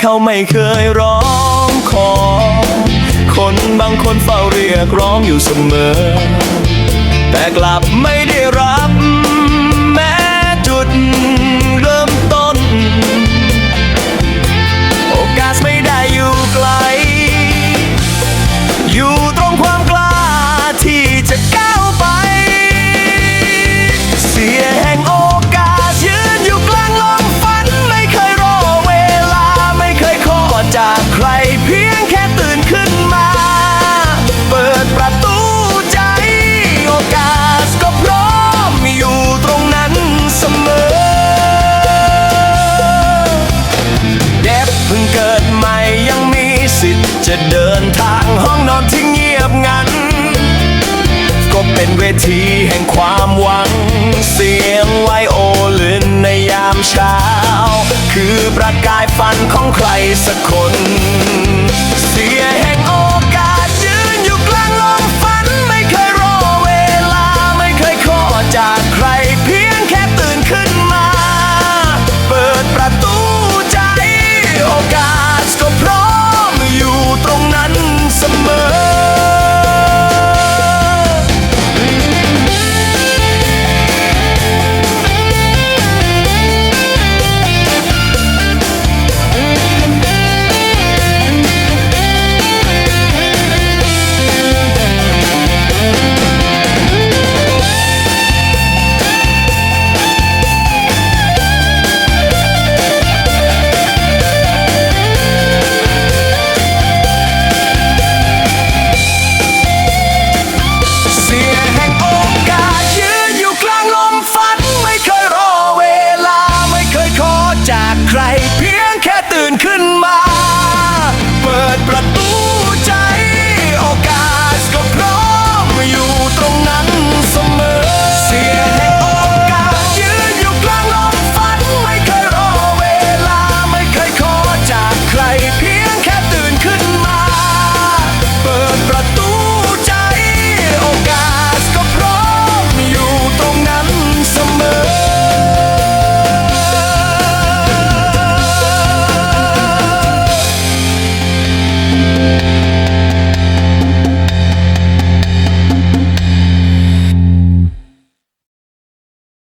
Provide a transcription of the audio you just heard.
เขาไม่เคยร้องขอ คนบางคนเฝ้าเรียกร้องอยู่เสมอ แต่กลับไม่ได้รับ จะเดินทางห้องนอนที่เงียบงัน ก็เป็นเวทีแห่งความหวัง เสียงไวโอลินในยามเช้า คือประกายฝันของใครสักคน see